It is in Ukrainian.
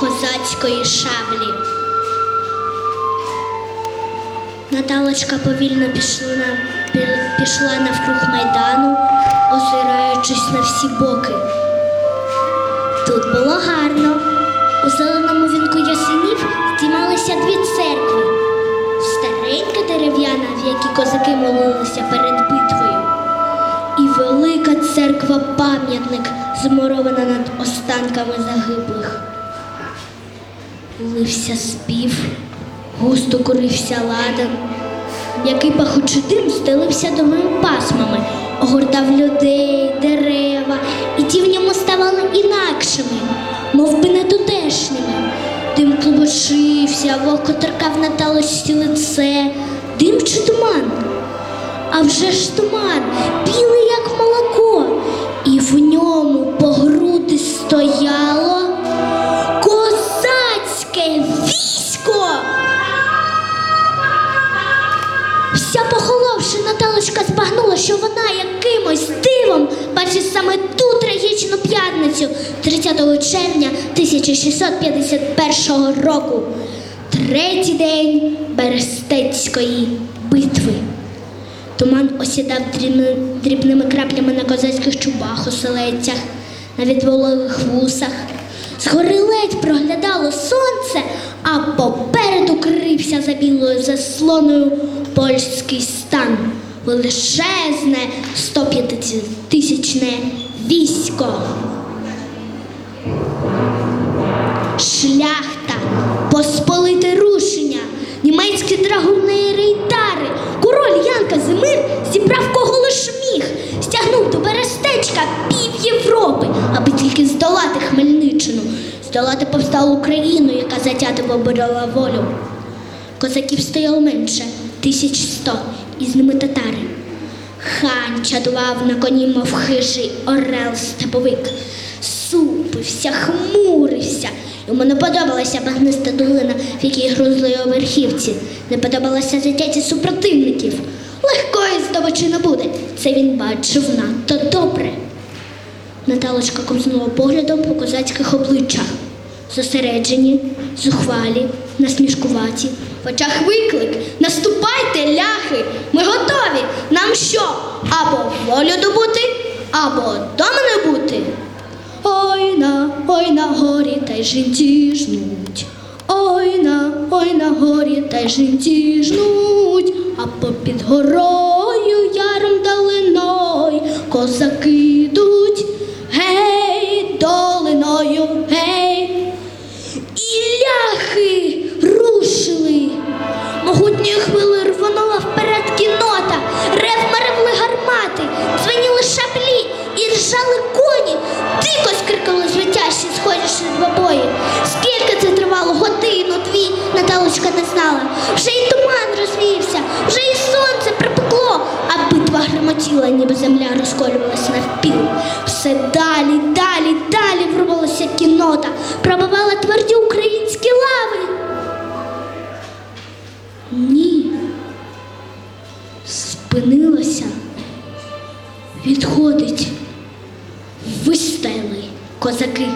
козацької шаблі. Наталочка повільно пішла, пішла навкруг майдану, озираючись на всі боки. Тут було гарно. У зеленому вінку ясенів здіймалися дві церкви. Старенька дерев'яна, в якій козаки молилися перед битвою, і велика церква пам'ятник, змурована над останками загиблих. Лився спів, густо курився ладан, який пахучий дим стелився довгими пасмами, огортав людей, дерева, і ті в ньому ставали інакшими, мов би не тутешніми. Дим клубочився, вовко торкав на талості лице, дим чи туман. А вже ж туман, білий, як молоко, дивом саме ту трагічну п'ятницю 30 червня 1651 року, третій день Берестецької битви. Туман осідав дрібними краплями на козацьких чубах, оселедцях, на відволових вусах. Згори ледь проглядало сонце, а попереду крився за білою заслоною польський стан. Величезне 150-тисячне військо. Шляхта, посполите рушення, німецькі драгунери й тари. Король Ян Казимир зібрав кого лиш міг, стягнув до Берестечка пів Європи, аби тільки здолати Хмельниччину, здолати повсталу Україну, яка затято виборола волю. Козаків стояло менше тисяч сто, і з ними татари. Хан чадував на коні, мов хижий орел степовик, супився, хмурився. Йому не подобалася багниста долина, в якій грузли верхівці, не подобалося затяті супротивників. Легкої здобичі не буде. Це він бачив надто добре. Наталочка ковзнула поглядом по козацьких обличчях. Зосереджені, зухвалі, насмішкуваті. В очах виклик. Наступайте, ляхи! Ми готові! Нам що? Або волю добути, або дома не бути. Ой на, ой на горі, та й жінці жнуть. Ой на, ой на горі, та й жінці жнуть, а попід горою яром долиною козаки битва гремотіла, ніби земля розколювалася навпіл. Все далі, далі, далі врубалася кінота, пробивала тверді українські лави. Ні. Спинилася. Відходить. Вистояли козаки.